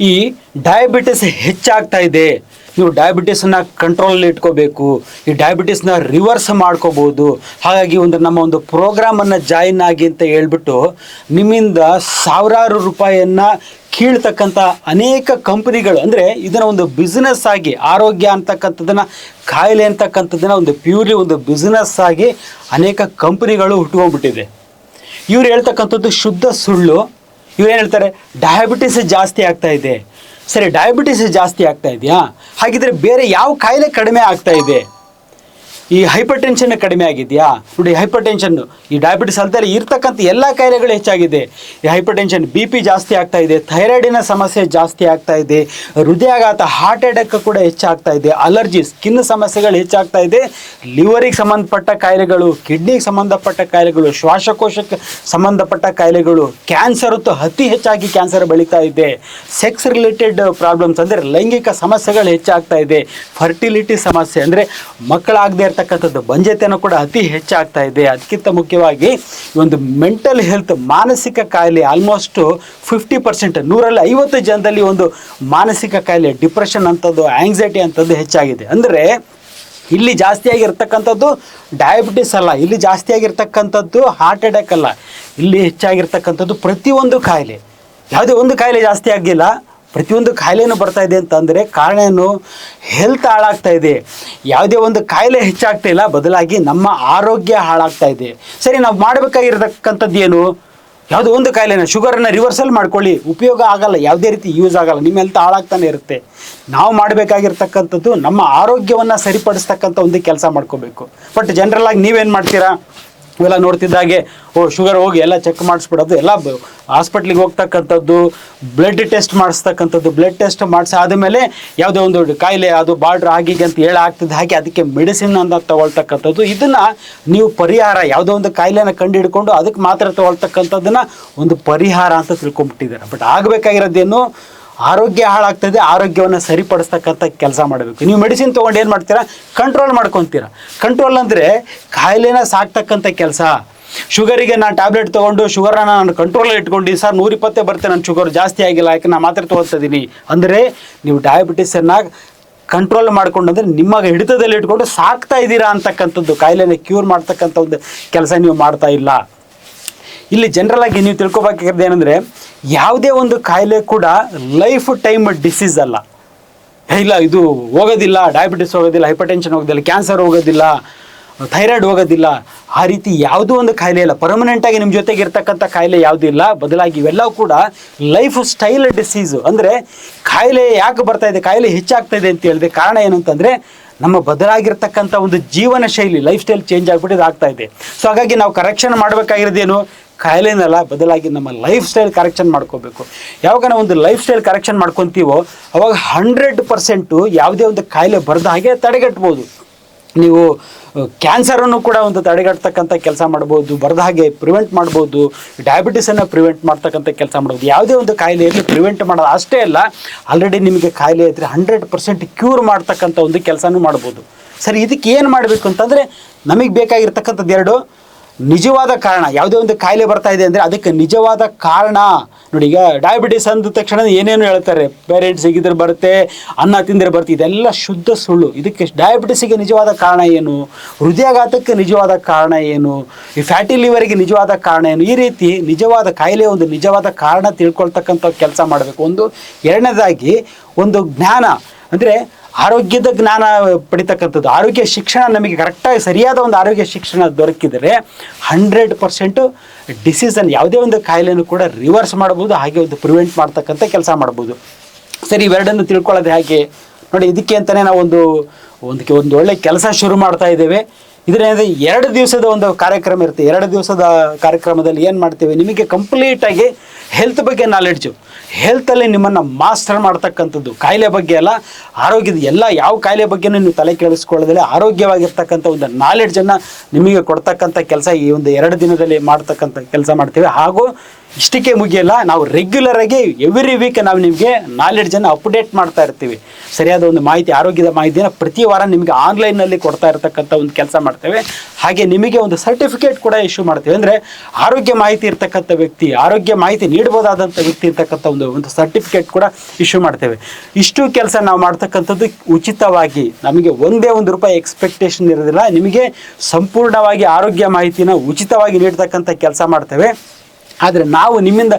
ಈ ಡಯಾಬಿಟಿಸ್ ಹೆಚ್ಚಾಗ್ತಾ ಇದೆ. ನೀವು ಡಯಾಬಿಟಿಸನ್ನ ಕಂಟ್ರೋಲಲ್ಲಿ ಇಟ್ಕೋಬೇಕು. ಈ ಡಯಾಬಿಟಿಸ್ನ ರಿವರ್ಸ್ ಮಾಡ್ಕೋಬೋದು. ಹಾಗಾಗಿ ಒಂದು ನಮ್ಮ ಒಂದು ಪ್ರೋಗ್ರಾಮನ್ನು ಜಾಯಿನ್ ಆಗಿ ಅಂತ ಹೇಳ್ಬಿಟ್ಟು ನಿಮ್ಮಿಂದ ಸಾವಿರಾರು ರೂಪಾಯಿಯನ್ನು ಕೀಳ್ತಕ್ಕಂಥ ಅನೇಕ ಕಂಪನಿಗಳು ಅಂದರೆ ಇದನ್ನು ಒಂದು ಬಿಸ್ನೆಸ್ ಆಗಿ, ಆರೋಗ್ಯ ಅಂತಕ್ಕಂಥದ್ದನ್ನು ಕಾಯಿಲೆ ಅಂತಕ್ಕಂಥದ್ದನ್ನು ಒಂದು ಪ್ಯೂರ್ಲಿ ಒಂದು ಬಿಸ್ನೆಸ್ ಆಗಿ ಅನೇಕ ಕಂಪನಿಗಳು ಹುಟ್ಕೊಂಡ್ಬಿಟ್ಟಿದೆ. ಇವ್ರು ಹೇಳ್ತಕ್ಕಂಥದ್ದು ಶುದ್ಧ ಸುಳ್ಳು. ಇವ್ರು ಏನು ಹೇಳ್ತಾರೆ? ಡಯಾಬಿಟಿಸ್ ಜಾಸ್ತಿ ಆಗ್ತಾ ಇದೆ. ಸರಿ ಡಯಾಬಿಟಿಸ್ ಜಾಸ್ತಿ ಆಗ್ತಾ ಇದೆಯಾ? ಹಾಗಿದ್ರೆ ಬೇರೆ ಯಾವ ಕಾಯಿಲೆ ಕಡಿಮೆ ಆಗ್ತಾ ಇದೆ? ಈ ಹೈಪರ್ ಟೆನ್ಷನ್ ಕಡಿಮೆ ಆಗಿದೆಯಾ? ನೋಡಿ ಹೈಪರ್ ಟೆನ್ಷನ್ ಈ ಡಯಾಬಿಟಿಸ್ ಅಲ್ದಲ್ಲಿ ಇರ್ತಕ್ಕಂಥ ಎಲ್ಲ ಕಾಯಿಲೆಗಳು ಹೆಚ್ಚಾಗಿದೆ. ಈ ಹೈಪರ್ ಟೆನ್ಷನ್ ಬಿ ಪಿ ಜಾಸ್ತಿ ಆಗ್ತಾ ಇದೆ ಥೈರಾಯ್ಡಿನ ಸಮಸ್ಯೆ ಜಾಸ್ತಿ ಆಗ್ತಾ ಇದೆ, ಹೃದಯಾಘಾತ ಹಾರ್ಟ್ ಅಟ್ಯಾಕ್ ಕೂಡ ಹೆಚ್ಚಾಗ್ತಾ ಇದೆ ಅಲರ್ಜಿ ಸ್ಕಿನ್ ಸಮಸ್ಯೆಗಳು ಹೆಚ್ಚಾಗ್ತಾ ಇದೆ. ಲಿವರಿಗೆ ಸಂಬಂಧಪಟ್ಟ ಕಾಯಿಲೆಗಳು ಕಿಡ್ನಿಗೆ ಸಂಬಂಧಪಟ್ಟ ಕಾಯಿಲೆಗಳು, ಶ್ವಾಸಕೋಶಕ್ಕೆ ಸಂಬಂಧಪಟ್ಟ ಕಾಯಿಲೆಗಳು ಕ್ಯಾನ್ಸರ್ ಅಂತೂ ಅತಿ ಹೆಚ್ಚಾಗಿ ಕ್ಯಾನ್ಸರ್ ಬೆಳೀತಾ ಇದೆ. ಸೆಕ್ಸ್ ರಿಲೇಟೆಡ್ ಪ್ರಾಬ್ಲಮ್ಸ್ ಅಂದರೆ ಲೈಂಗಿಕ ಸಮಸ್ಯೆಗಳು ಹೆಚ್ಚಾಗ್ತಾ ಇದೆ. ಫರ್ಟಿಲಿಟಿ ಸಮಸ್ಯೆ ಅಂದರೆ ಮಕ್ಕಳಾಗದೇ ಇರತಕ್ಕಂಥದ್ದು ಬಂಜೆತನ ಕೂಡ ಅತಿ ಹೆಚ್ಚಾಗ್ತಾ ಇದೆ. ಅದಕ್ಕಿಂತ ಮುಖ್ಯವಾಗಿ ಒಂದು ಮೆಂಟಲ್ ಹೆಲ್ತ್ ಮಾನಸಿಕ ಕಾಯಿಲೆ ಆಲ್ಮೋಸ್ಟ್ ಫಿಫ್ಟಿ ಪರ್ಸೆಂಟ್ ನೂರಲ್ಲಿ ಐವತ್ತು ಜನದಲ್ಲಿ ಒಂದು ಮಾನಸಿಕ ಕಾಯಿಲೆ ಡಿಪ್ರೆಷನ್ ಅಂಥದ್ದು ಆಂಗ್ಸೈಟಿ ಅಂಥದ್ದು ಹೆಚ್ಚಾಗಿದೆ. ಅಂದರೆ ಇಲ್ಲಿ ಜಾಸ್ತಿ ಆಗಿರ್ತಕ್ಕಂಥದ್ದು ಡಯಾಬಿಟಿಸ್ ಅಲ್ಲ. ಇಲ್ಲಿ ಜಾಸ್ತಿ ಆಗಿರ್ತಕ್ಕಂಥದ್ದು ಹಾರ್ಟ್ ಅಟ್ಯಾಕ್ ಅಲ್ಲ. ಇಲ್ಲಿ ಹೆಚ್ಚಾಗಿರ್ತಕ್ಕಂಥದ್ದು ಪ್ರತಿಯೊಂದು ಕಾಯಿಲೆ. ಯಾವುದೇ ಒಂದು ಕಾಯಿಲೆ ಜಾಸ್ತಿ ಆಗಿಲ್ಲ. ಪ್ರತಿಯೊಂದು ಕಾಯಿಲೆನೂ ಬರ್ತಾ ಇದೆ ಅಂತಂದರೆ ಕಾರಣ ಏನು ಹೆಲ್ತ್ ಹಾಳಾಗ್ತಾ ಇದೆ. ಯಾವುದೇ ಒಂದು ಕಾಯಿಲೆ ಹೆಚ್ಚಾಗ್ತಾ ಇಲ್ಲ, ಬದಲಾಗಿ ನಮ್ಮ ಆರೋಗ್ಯ ಹಾಳಾಗ್ತಾ ಇದೆ. ಸರಿ, ನಾವು ಮಾಡಬೇಕಾಗಿರತಕ್ಕಂಥದ್ದು ಏನು? ಯಾವುದೋ ಒಂದು ಕಾಯಿಲೆನ ಶುಗರನ್ನು ರಿವರ್ಸಲ್ ಮಾಡ್ಕೊಳ್ಳಿ. ಉಪಯೋಗ ಆಗಲ್ಲ, ಯಾವುದೇ ರೀತಿ ಯೂಸ್ ಆಗಲ್ಲ. ನಿಮ್ಮ ಹೆಲ್ತ್ ಹಾಳಾಗ್ತಾನೆ ಇರುತ್ತೆ. ನಾವು ಮಾಡಬೇಕಾಗಿರ್ತಕ್ಕಂಥದ್ದು ನಮ್ಮ ಆರೋಗ್ಯವನ್ನು ಸರಿಪಡಿಸ್ತಕ್ಕಂಥ ಒಂದು ಕೆಲಸ ಮಾಡ್ಕೋಬೇಕು. ಬಟ್ ಜನರಲ್ ಆಗಿ ನೀವೇನು ಮಾಡ್ತೀರಾ? ಇವೆಲ್ಲ ನೋಡ್ತಿದ್ದಾಗೆ ಓ ಶುಗರ್ ಹೋಗಿ ಎಲ್ಲ ಚೆಕ್ ಮಾಡಿಸ್ಬಿಡೋದು. ಎಲ್ಲ ಹಾಸ್ಪಿಟ್ಲಿಗೆ ಹೋಗ್ತಕ್ಕಂಥದ್ದು ಬ್ಲಡ್ ಟೆಸ್ಟ್ ಮಾಡಿಸ್ತಕ್ಕಂಥದ್ದು ಬ್ಲಡ್ ಟೆಸ್ಟ್ ಮಾಡಿಸಿ ಆದಮೇಲೆ ಯಾವುದೋ ಒಂದು ಕಾಯಿಲೆ, ಅದು ಬಾರ್ಡ್ರ್ ಆಗಿಗೆ ಅಂತ ಹೇಳಿ ಹಾಗೆ ಅದಕ್ಕೆ ಮೆಡಿಸಿನ್ ಅಂತ ತಗೊಳ್ತಕ್ಕಂಥದ್ದು. ಇದನ್ನು ನೀವು ಪರಿಹಾರ ಯಾವುದೋ ಒಂದು ಕಾಯಿಲೆನ ಕಂಡುಹಿಡ್ಕೊಂಡು ಅದಕ್ಕೆ ಮಾತ್ರ ತಗೊಳ್ತಕ್ಕಂಥದ್ದನ್ನು ಒಂದು ಪರಿಹಾರ ಅಂತ ತಿಳ್ಕೊಂಬಿಟ್ಟಿದ್ದಾರೆ ಬಟ್ ಆಗಬೇಕಾಗಿರೋದೇನು ಆರೋಗ್ಯ ಹಾಳಾಗ್ತದೆ, ಆರೋಗ್ಯವನ್ನು ಸರಿಪಡಿಸ್ತಕ್ಕಂಥ ಕೆಲಸ ಮಾಡಬೇಕು. ನೀವು ಮೆಡಿಸಿನ್ ತೊಗೊಂಡು ಏನು ಮಾಡ್ತೀರಾ? ಕಂಟ್ರೋಲ್ ಮಾಡ್ಕೊತೀರಾ. ಕಂಟ್ರೋಲ್ ಅಂದರೆ ಕಾಯಿಲೆನ ಸಾಕ್ತಕ್ಕಂಥ ಕೆಲಸ. ಶುಗರಿಗೆ ನಾನು ಟ್ಯಾಬ್ಲೆಟ್ ತೊಗೊಂಡು ಶುಗರನ್ನ ನಾನು ಕಂಟ್ರೋಲಲ್ಲಿ ಇಟ್ಕೊಂಡು ಸರ್ ನೂರಿಪ್ಪತ್ತೇ ಬರುತ್ತೆ ನನ್ನ ಶುಗರ್ ಜಾಸ್ತಿ ಆಗಿಲ್ಲ, ಯಾಕೆ ನಾನು ಮಾತ್ರೆ ತೊಗೊಳ್ತಾ ಇದ್ದೀನಿ ಅಂದರೆ ನೀವು ಡಯಾಬಿಟಿಸನ್ನು ಕಂಟ್ರೋಲ್ ಮಾಡ್ಕೊಂಡು ಅಂದರೆ ನಿಮ್ಮ ಹಿಡಿತದಲ್ಲಿ ಇಟ್ಕೊಂಡು ಸಾಕ್ತಾ ಇದ್ದೀರಾ ಅಂತಕ್ಕಂಥದ್ದು, ಕಾಯಿಲೆನ ಕ್ಯೂರ್ ಮಾಡ್ತಕ್ಕಂಥ ಒಂದು ಕೆಲಸ ನೀವು ಮಾಡ್ತಾ ಇಲ್ಲ. ಇಲ್ಲಿ ಜನರಲ್ ಆಗಿ ನೀವು ತಿಳ್ಕೊಬೇಕಾಗಿರೋದು ಏನಂದರೆ, ಯಾವುದೇ ಒಂದು ಕಾಯಿಲೆ ಕೂಡ ಲೈಫ್ ಟೈಮ್ ಡಿಸೀಸ್ ಅಲ್ಲ. ಇಲ್ಲ, ಇದು ಹೋಗೋದಿಲ್ಲ ಡಯಾಬಿಟಿಸ್ ಹೋಗೋದಿಲ್ಲ ಹೈಪರ್ ಟೆನ್ಷನ್ ಹೋಗೋದಿಲ್ಲ ಕ್ಯಾನ್ಸರ್ ಹೋಗೋದಿಲ್ಲ ಥೈರಾಯ್ಡ್ ಹೋಗೋದಿಲ್ಲ. ಆ ರೀತಿ ಯಾವುದೂ ಒಂದು ಕಾಯಿಲೆ ಇಲ್ಲ. ಪರ್ಮನೆಂಟಾಗಿ ನಿಮ್ಮ ಜೊತೆಗೆ ಇರ್ತಕ್ಕಂಥ ಕಾಯಿಲೆ ಯಾವುದೂ ಇಲ್ಲ. ಬದಲಾಗಿ ಇವೆಲ್ಲವೂ ಕೂಡ ಲೈಫ್ ಸ್ಟೈಲ್ ಡಿಸೀಸು ಅಂದರೆ ಕಾಯಿಲೆ ಯಾಕೆ ಬರ್ತಾ ಇದೆ, ಕಾಯಿಲೆ ಹೆಚ್ಚಾಗ್ತಾ ಇದೆ ಅಂತ ಹೇಳಿದೆ ಕಾರಣ ಏನು ಅಂತಂದರೆ ನಮ್ಮ ಬದಲಾಗಿರ್ತಕ್ಕಂಥ ಒಂದು ಜೀವನ ಶೈಲಿ ಲೈಫ್ ಸ್ಟೈಲ್ ಚೇಂಜ್ ಆಗಿಬಿಟ್ಟು ಇದಾಗ್ತಾ ಇದೆ. ಸೊ ಹಾಗಾಗಿ ನಾವು ಕರೆಕ್ಷನ್ ಮಾಡಬೇಕಾಗಿರೋದೇನು? ಕಾಯಿಲೆನಲ್ಲ ಬದಲಾಗಿ ನಮ್ಮ ಲೈಫ್ ಸ್ಟೈಲ್ ಕರೆಕ್ಷನ್ ಮಾಡ್ಕೋಬೇಕು. ಯಾವಾಗ ನಾವು ಒಂದು ಲೈಫ್ ಸ್ಟೈಲ್ ಕರೆಕ್ಷನ್ ಮಾಡ್ಕೊತೀವೋ, ಅವಾಗ ಹಂಡ್ರೆಡ್ ಪರ್ಸೆಂಟು ಯಾವುದೇ ಒಂದು ಕಾಯಿಲೆ ಬರೆದ ಹಾಗೆ ತಡೆಗಟ್ಬೋದು. ನೀವು ಕ್ಯಾನ್ಸರನ್ನು ಕೂಡ ಒಂದು ತಡೆಗಟ್ಟತಕ್ಕಂಥ ಕೆಲಸ ಮಾಡ್ಬೋದು, ಬರದ ಹಾಗೆ ಪ್ರಿವೆಂಟ್ ಮಾಡ್ಬೋದು ಡಯಾಬಿಟಿಸನ್ನು ಪ್ರಿವೆಂಟ್ ಮಾಡ್ತಕ್ಕಂಥ ಕೆಲಸ ಮಾಡ್ಬೋದು. ಯಾವುದೇ ಒಂದು ಕಾಯಿಲೆಯಲ್ಲಿ ಪ್ರಿವೆಂಟ್ ಮಾಡೋದು ಅಷ್ಟೇ ಅಲ್ಲ ಆಲ್ರೆಡಿ ನಿಮಗೆ ಕಾಯಿಲೆ ಇದ್ದರೆ ಹಂಡ್ರೆಡ್ ಪರ್ಸೆಂಟ್ ಕ್ಯೂರ್ ಮಾಡ್ತಕ್ಕಂಥ ಒಂದು ಕೆಲಸನೂ ಮಾಡ್ಬೋದು. ಸರಿ, ಇದಕ್ಕೆ ಏನು ಮಾಡಬೇಕು ಅಂತಂದರೆ, ನಮಗೆ ಬೇಕಾಗಿರ್ತಕ್ಕಂಥದ್ದು ಎರಡು ನಿಜವಾದ ಕಾರಣ, ಯಾವುದೇ ಒಂದು ಕಾಯಿಲೆ ಬರ್ತಾ ಇದೆ ಅಂದರೆ ಅದಕ್ಕೆ ನಿಜವಾದ ಕಾರಣ. ನೋಡಿ, ಈಗ ಡಯಾಬಿಟಿಸ್ ಅಂದ ತಕ್ಷಣ ಏನೇನು ಹೇಳ್ತಾರೆ ಪೇರೆಂಟ್ಸ್ ಸಿಗಿದ್ರೆ ಬರುತ್ತೆ, ಅನ್ನ ತಿಂದರೆ ಬರುತ್ತೆ, ಇದೆಲ್ಲ ಶುದ್ಧ ಸುಳ್ಳು. ಇದಕ್ಕೆ ಡಯಾಬಿಟಿಸಿಗೆ ನಿಜವಾದ ಕಾರಣ ಏನು? ಹೃದಯಾಘಾತಕ್ಕೆ ನಿಜವಾದ ಕಾರಣ ಏನು? ಈ ಫ್ಯಾಟಿ ಲಿವರಿಗೆ ನಿಜವಾದ ಕಾರಣ ಏನು? ಈ ರೀತಿ ನಿಜವಾದ ಕಾಯಿಲೆ ಒಂದು ನಿಜವಾದ ಕಾರಣ ತಿಳ್ಕೊಳ್ತಕ್ಕಂಥ ಕೆಲಸ ಮಾಡಬೇಕು. ಒಂದು ಎರಡನೇದಾಗಿ, ಒಂದು ಜ್ಞಾನ. ಅಂದರೆ ಆರೋಗ್ಯದ ಜ್ಞಾನ ಪಡಿತಕ್ಕಂಥದ್ದು. ಆರೋಗ್ಯ ಶಿಕ್ಷಣ ನಮಗೆ ಕರೆಕ್ಟಾಗಿ ಸರಿಯಾದ ಒಂದು ಆರೋಗ್ಯ ಶಿಕ್ಷಣ ದೊರಕಿದರೆ ಹಂಡ್ರೆಡ್ ಪರ್ಸೆಂಟು ಡಿಸೀಸನ್ನು ಯಾವುದೇ ಒಂದು ಕಾಯಿಲೆನೂ ಕೂಡ ರಿವರ್ಸ್ ಮಾಡ್ಬೋದು, ಹಾಗೆ ಒಂದು ಪ್ರಿವೆಂಟ್ ಮಾಡ್ತಕ್ಕಂಥ ಕೆಲಸ ಮಾಡ್ಬೋದು. ಸರಿ, ಇವೆರಡನ್ನು ತಿಳ್ಕೊಳ್ಳೋದು ಹೇಗೆ ನೋಡಿ, ಇದಕ್ಕೆ ಅಂತಲೇ ನಾವು ಒಂದು ಒಂದಕ್ಕೆ ಒಂದು ಒಳ್ಳೆ ಕೆಲಸ ಶುರು ಮಾಡ್ತಾ ಇದ್ದೇವೆ. ಇದರಿಂದ ಎರಡು ದಿವಸದ ಒಂದು ಕಾರ್ಯಕ್ರಮ ಇರುತ್ತೆ. ಎರಡು ದಿವಸದ ಕಾರ್ಯಕ್ರಮದಲ್ಲಿ ಏನು ಮಾಡ್ತೀವಿ? ನಿಮಗೆ ಕಂಪ್ಲೀಟಾಗಿ ಹೆಲ್ತ್ ಬಗ್ಗೆ ನಾಲೆಡ್ಜು ಹೆಲ್ತಲ್ಲಿ ನಿಮ್ಮನ್ನು ಮಾಸ್ಟರ್ ಮಾಡ್ತಕ್ಕಂಥದ್ದು. ಕಾಯಿಲೆ ಬಗ್ಗೆ ಅಲ್ಲ, ಆರೋಗ್ಯದ ಎಲ್ಲ ಯಾವ ಕಾಯಿಲೆ ಬಗ್ಗೆನೂ ನೀವು ತಲೆ ಕೆಡಿಸ್ಕೊಳ್ಳೋದಿಲ್ಲ. ಆರೋಗ್ಯವಾಗಿರ್ತಕ್ಕಂಥ ಒಂದು ನಾಲೆಡ್ಜನ್ನು ನಿಮಗೆ ಕೊಡ್ತಕ್ಕಂಥ ಕೆಲಸ ಈ ಒಂದು ಎರಡು ದಿನದಲ್ಲಿ ಮಾಡ್ತಕ್ಕಂಥ ಕೆಲಸ ಮಾಡ್ತೀವಿ. ಹಾಗೂ ಇಷ್ಟಕ್ಕೆ ಮುಗಿಯಲ್ಲ, ನಾವು ರೆಗ್ಯುಲರ್ ಆಗಿ ಎವ್ರಿ ವೀಕ್ ನಾವು ನಿಮಗೆ ನಾಲೆಡ್ಜನ್ನು ಅಪ್ಡೇಟ್ ಮಾಡ್ತಾ ಇರ್ತೀವಿ. ಸರಿಯಾದ ಒಂದು ಮಾಹಿತಿ, ಆರೋಗ್ಯದ ಮಾಹಿತಿನ ಪ್ರತಿ ವಾರ ನಿಮಗೆ ಆನ್ಲೈನಲ್ಲಿ ಕೊಡ್ತಾ ಇರತಕ್ಕಂಥ ಒಂದು ಕೆಲಸ ಮಾಡ್ತೇವೆ. ಹಾಗೆ ನಿಮಗೆ ಒಂದು ಸರ್ಟಿಫಿಕೇಟ್ ಕೂಡ ಇಶ್ಯೂ ಮಾಡ್ತೇವೆ. ಅಂದರೆ ಆರೋಗ್ಯ ಮಾಹಿತಿ ಇರ್ತಕ್ಕಂಥ ವ್ಯಕ್ತಿ, ಆರೋಗ್ಯ ಮಾಹಿತಿ ನೀಡಬಹುದಾದಂಥ ವ್ಯಕ್ತಿ ಇರ್ತಕ್ಕಂಥ ಒಂದು ಒಂದು ಸರ್ಟಿಫಿಕೇಟ್ ಕೂಡ ಇಶ್ಯೂ ಮಾಡ್ತೇವೆ. ಇಷ್ಟು ಕೆಲಸ ನಾವು ಮಾಡ್ತಕ್ಕಂಥದ್ದು ಉಚಿತವಾಗಿ, ನಮಗೆ ಒಂದೇ ಒಂದು ರೂಪಾಯಿ ಎಕ್ಸ್ಪೆಕ್ಟೇಷನ್ ಇರೋದಿಲ್ಲ. ನಿಮಗೆ ಸಂಪೂರ್ಣವಾಗಿ ಆರೋಗ್ಯ ಮಾಹಿತಿನ ಉಚಿತವಾಗಿ ನೀಡ್ತಕ್ಕಂಥ ಕೆಲಸ ಮಾಡ್ತೇವೆ. ಆದರೆ ನಾವು ನಿಮ್ಮಿಂದ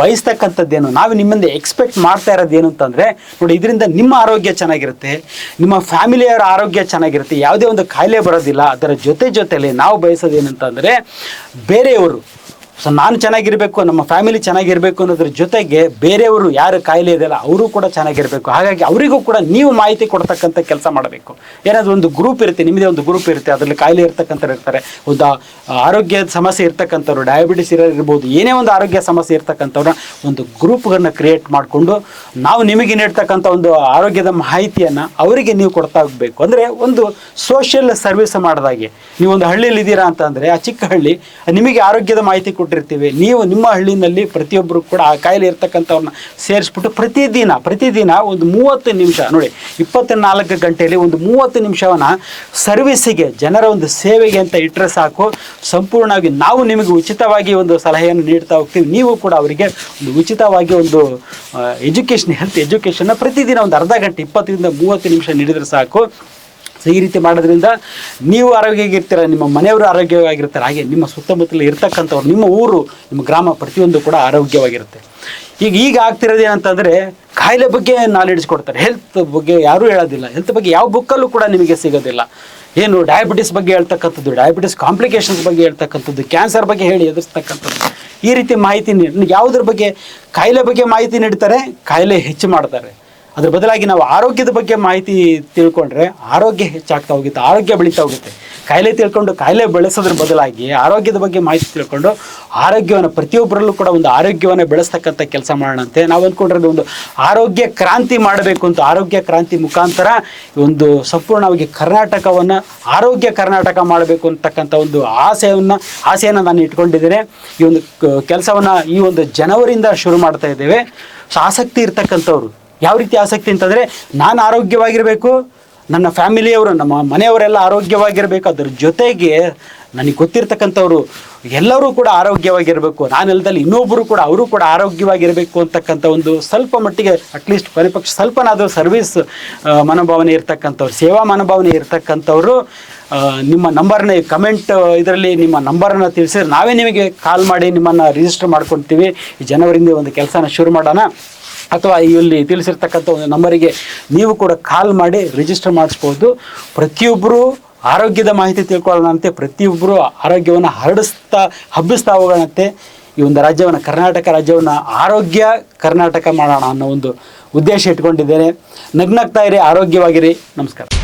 ಬಯಸ್ತಕ್ಕಂಥದ್ದೇನು, ನಾವು ನಿಮ್ಮಿಂದ ಎಕ್ಸ್ಪೆಕ್ಟ್ ಮಾಡ್ತಾ ಇರೋದೇನು ಅಂತಂದರೆ, ನೋಡಿ ಇದರಿಂದ ನಿಮ್ಮ ಆರೋಗ್ಯ ಚೆನ್ನಾಗಿರುತ್ತೆ, ನಿಮ್ಮ ಫ್ಯಾಮಿಲಿಯವರ ಆರೋಗ್ಯ ಚೆನ್ನಾಗಿರುತ್ತೆ, ಯಾವುದೇ ಒಂದು ಕಾಯಿಲೆ ಬರೋದಿಲ್ಲ, ಅದರ ಜೊತೆ ಜೊತೆಯಲ್ಲಿ ನಾವು ಬಯಸೋದೇನಂತಂದರೆ ಬೇರೆಯವರು ಸೊ ನಾನು ಚೆನ್ನಾಗಿರಬೇಕು, ನಮ್ಮ ಫ್ಯಾಮಿಲಿ ಚೆನ್ನಾಗಿರಬೇಕು ಅನ್ನೋದ್ರ ಜೊತೆಗೆ ಬೇರೆಯವರು ಯಾರು ಕಾಯಿಲೆ ಇದೆಯಲ್ಲ ಅವರು ಕೂಡ ಚೆನ್ನಾಗಿರಬೇಕು. ಹಾಗಾಗಿ ಅವರಿಗೂ ಕೂಡ ನೀವು ಮಾಹಿತಿ ಕೊಡ್ತಕ್ಕಂಥ ಕೆಲಸ ಮಾಡಬೇಕು. ಏನಾದರೂ ಒಂದು ಗ್ರೂಪ್ ಇರುತ್ತೆ ನಿಮ್ಮದೇ ಒಂದು ಗ್ರೂಪ್ ಇರುತ್ತೆ, ಅದರಲ್ಲಿ ಕಾಯಿಲೆ ಇರ್ತಕ್ಕಂಥವ್ರು ಇರ್ತಾರೆ. ಒಂದು ಆರೋಗ್ಯದ ಸಮಸ್ಯೆ ಇರ್ತಕ್ಕಂಥವ್ರು ಡಯಾಬಿಟಿಸ್ ಇರೋರಿರ್ಬೋದು ಏನೇ ಒಂದು ಆರೋಗ್ಯ ಸಮಸ್ಯೆ ಇರ್ತಕ್ಕಂಥವ್ರನ್ನ ಒಂದು ಗ್ರೂಪ್ಗಳನ್ನ ಕ್ರಿಯೇಟ್ ಮಾಡಿಕೊಂಡು ನಾವು ನಿಮಗೆ ನೀಡ್ತಕ್ಕಂಥ ಒಂದು ಆರೋಗ್ಯದ ಮಾಹಿತಿಯನ್ನು ಅವರಿಗೆ ನೀವು ಕೊಡ್ತಾ ಹೋಗಬೇಕು. ಅಂದರೆ ಒಂದು ಸೋಷಿಯಲ್ ಸರ್ವಿಸ್ ಮಾಡಿದಾಗೆ. ನೀವು ಒಂದು ಹಳ್ಳಿಯಲ್ಲಿ ಇದ್ದೀರಾ ಅಂತಂದರೆ ಆ ಚಿಕ್ಕ ಹಳ್ಳಿ, ನಿಮಗೆ ಆರೋಗ್ಯದ ಮಾಹಿತಿ ಕೊಟ್ಟಿರ್ತೀವಿ. ನೀವು ನಿಮ್ಮ ಹಳ್ಳಿನಲ್ಲಿ ಪ್ರತಿಯೊಬ್ಬರು ಕೂಡ ಆ ಕಾಯಿಲೆ ಇರ್ತಕ್ಕಂಥವ್ರನ್ನ ಸೇರಿಸ್ಬಿಟ್ಟು ಪ್ರತಿದಿನ ಪ್ರತಿದಿನ ಒಂದು ಮೂವತ್ತು ನಿಮಿಷ, ನೋಡಿ, ಇಪ್ಪತ್ನಾಲ್ಕು ಗಂಟೆಯಲ್ಲಿ ಒಂದು ಮೂವತ್ತು ನಿಮಿಷವನ್ನು ಸರ್ವಿಸಿಗೆ ಜನರ ಒಂದು ಸೇವೆಗೆ ಅಂತ ಇಟ್ಟರೆ ಸಾಕು. ಸಂಪೂರ್ಣವಾಗಿ ನಾವು ನಿಮಗೆ ಉಚಿತವಾಗಿ ಒಂದು ಸಲಹೆಯನ್ನು ನೀಡ್ತಾ ಹೋಗ್ತೀವಿ. ನೀವು ಕೂಡ ಅವರಿಗೆ ಒಂದು ಉಚಿತವಾಗಿ ಒಂದು ಎಜುಕೇಷನ್ ಹೆಲ್ತ್ ಎಜುಕೇಷನ್ನ ಪ್ರತಿದಿನ ಒಂದು ಅರ್ಧ ಗಂಟೆ, ಇಪ್ಪತ್ತರಿಂದ ಮೂವತ್ತು ನಿಮಿಷ ನೀಡಿದರೆ ಸಾಕು. ಸೊ ಈ ರೀತಿ ಮಾಡೋದ್ರಿಂದ ನೀವು ಆರೋಗ್ಯವಾಗಿರ್ತೀರ, ನಿಮ್ಮ ಮನೆಯವರು ಆರೋಗ್ಯವಾಗಿರ್ತಾರೆ, ಹಾಗೆ ನಿಮ್ಮ ಸುತ್ತಮುತ್ತಲು ಇರ್ತಕ್ಕಂಥವ್ರು, ನಿಮ್ಮ ಊರು, ನಿಮ್ಮ ಗ್ರಾಮ ಪ್ರತಿಯೊಂದು ಕೂಡ ಆರೋಗ್ಯವಾಗಿರುತ್ತೆ. ಈಗ ಈಗ ಆಗ್ತಿರೋದು ಏನಂತಂದರೆ ಕಾಯಿಲೆ ಬಗ್ಗೆ ನಾಲೆಡ್ಜ್ ಕೊಡ್ತಾರೆ. ಹೆಲ್ತ್ ಬಗ್ಗೆ ಯಾರೂ ಹೇಳೋದಿಲ್ಲ. ಹೆಲ್ತ್ ಬಗ್ಗೆ ಯಾವ ಬುಕ್ಕಲ್ಲೂ ಕೂಡ ನಿಮಗೆ ಸಿಗೋದಿಲ್ಲ. ಏನು ಡಯಾಬಿಟಿಸ್ ಬಗ್ಗೆ ಹೇಳ್ತಕ್ಕಂಥದ್ದು ಡಯಾಬಿಟಿಸ್ ಕಾಂಪ್ಲಿಕೇಶನ್ಸ್ ಬಗ್ಗೆ ಹೇಳ್ತಕ್ಕಂಥದ್ದು ಕ್ಯಾನ್ಸರ್ ಬಗ್ಗೆ ಹೇಳಿ ಎದುರಿಸ್ತಕ್ಕಂಥದ್ದು, ಈ ರೀತಿ ಮಾಹಿತಿ ನೀಡಿ ಯಾವುದ್ರ ಬಗ್ಗೆ ಕಾಯಿಲೆ ಬಗ್ಗೆ ಮಾಹಿತಿ ನೀಡ್ತಾರೆ ಕಾಯಿಲೆ ಹೆಚ್ಚು ಮಾಡ್ತಾರೆ. ಅದ್ರ ಬದಲಾಗಿ ನಾವು ಆರೋಗ್ಯದ ಬಗ್ಗೆ ಮಾಹಿತಿ ತಿಳ್ಕೊಂಡ್ರೆ ಆರೋಗ್ಯ ಹೆಚ್ಚಾಗ್ತಾ ಹೋಗುತ್ತೆ, ಆರೋಗ್ಯ ಬೆಳೀತಾ ಹೋಗುತ್ತೆ. ಕಾಯಿಲೆ ತಿಳ್ಕೊಂಡು ಕಾಯಿಲೆ ಬೆಳೆಸೋದ್ರ ಬದಲಾಗಿ ಆರೋಗ್ಯದ ಬಗ್ಗೆ ಮಾಹಿತಿ ತಿಳ್ಕೊಂಡು ಆರೋಗ್ಯವನ್ನು ಪ್ರತಿಯೊಬ್ಬರಲ್ಲೂ ಕೂಡ ಒಂದು ಆರೋಗ್ಯವನ್ನು ಬೆಳೆಸ್ತಕ್ಕಂಥ ಕೆಲಸ ಮಾಡೋಣಂತೆ. ನಾವು ಅಂದ್ಕೊಂಡ್ರೆ ಒಂದು ಆರೋಗ್ಯ ಕ್ರಾಂತಿ ಮಾಡಬೇಕು ಅಂತ ಆರೋಗ್ಯ ಕ್ರಾಂತಿ ಮುಖಾಂತರ ಒಂದು ಸಂಪೂರ್ಣವಾಗಿ ಕರ್ನಾಟಕವನ್ನು ಆರೋಗ್ಯ ಕರ್ನಾಟಕ ಮಾಡಬೇಕು ಅಂತಕ್ಕಂಥ ಒಂದು ಆಸೆಯನ್ನು ಆಸೆಯನ್ನು ನಾನು ಇಟ್ಕೊಂಡಿದ್ದೇನೆ. ಈ ಒಂದು ಕೆಲಸವನ್ನು ಈ ಒಂದು ಜನವರಿಯಿಂದ ಶುರು ಮಾಡ್ತಾ ಇದ್ದೇವೆ. ಸೊ, ಆಸಕ್ತಿ ಇರ್ತಕ್ಕಂಥವ್ರು ಯಾವ ರೀತಿ ಆಸಕ್ತಿ ಅಂತಂದರೆ ನಾನು ಆರೋಗ್ಯವಾಗಿರಬೇಕು, ನನ್ನ ಫ್ಯಾಮಿಲಿಯವರು, ನಮ್ಮ ಮನೆಯವರೆಲ್ಲ ಆರೋಗ್ಯವಾಗಿರಬೇಕು, ಅದರ ಜೊತೆಗೆ ನನಗೆ ಗೊತ್ತಿರ್ತಕ್ಕಂಥವ್ರು ಎಲ್ಲರೂ ಕೂಡ ಆರೋಗ್ಯವಾಗಿರಬೇಕು. ನಾನೆಲ್ಲದಲ್ಲಿ ಇನ್ನೊಬ್ಬರು ಕೂಡ, ಅವರು ಕೂಡ ಆರೋಗ್ಯವಾಗಿರಬೇಕು ಅಂತಕ್ಕಂಥ ಒಂದು ಸ್ವಲ್ಪ ಮಟ್ಟಿಗೆ ಅಟ್ಲೀಸ್ಟ್ ಪರಿಪಕ್ಷ ಸ್ವಲ್ಪನಾದರೂ ಸರ್ವಿಸ್ ಮನೋಭಾವನೆ ಇರ್ತಕ್ಕಂಥವ್ರು, ಸೇವಾ ಮನೋಭಾವನೆ ಇರ್ತಕ್ಕಂಥವ್ರು ನಿಮ್ಮ ನಂಬರ್ನ ಕಮೆಂಟ್ ಇದರಲ್ಲಿ ನಿಮ್ಮ ನಂಬರನ್ನು ತಿಳಿಸಿದ್ರೆ ನಾವೇ ನಿಮಗೆ ಕಾಲ್ ಮಾಡಿ ನಿಮ್ಮನ್ನು ರಿಜಿಸ್ಟರ್ ಮಾಡ್ಕೊಳ್ತೀವಿ ಈ ಜನವರಿಂದ ಒಂದು ಕೆಲಸನ ಶುರು ಮಾಡೋಣ. ಅಥವಾ ಇಲ್ಲಿ ತಿಳಿಸಿರ್ತಕ್ಕಂಥ ಒಂದು ನಂಬರಿಗೆ ನೀವು ಕೂಡ ಕಾಲ್ ಮಾಡಿ ರಿಜಿಸ್ಟರ್ ಮಾಡಿಸ್ಬೋದು. ಪ್ರತಿಯೊಬ್ಬರು ಆರೋಗ್ಯದ ಮಾಹಿತಿ ತಿಳ್ಕೊಳ್ಳೋಣಂತೆ ಪ್ರತಿಯೊಬ್ಬರು ಆರೋಗ್ಯವನ್ನು ಹರಡಿಸ್ತಾ, ಹಬ್ಬಿಸ್ತಾ ಹೋಗೋಣಂತೆ ಈ ಒಂದು ರಾಜ್ಯವನ್ನು, ಕರ್ನಾಟಕ ರಾಜ್ಯವನ್ನು, ಆರೋಗ್ಯ ಕರ್ನಾಟಕ ಮಾಡೋಣ ಅನ್ನೋ ಒಂದು ಉದ್ದೇಶ ಇಟ್ಕೊಂಡಿದ್ದೇನೆ. ನಗ್ನಾಗ್ತಾ ಇರಿ, ಆರೋಗ್ಯವಾಗಿರಿ. ನಮಸ್ಕಾರ.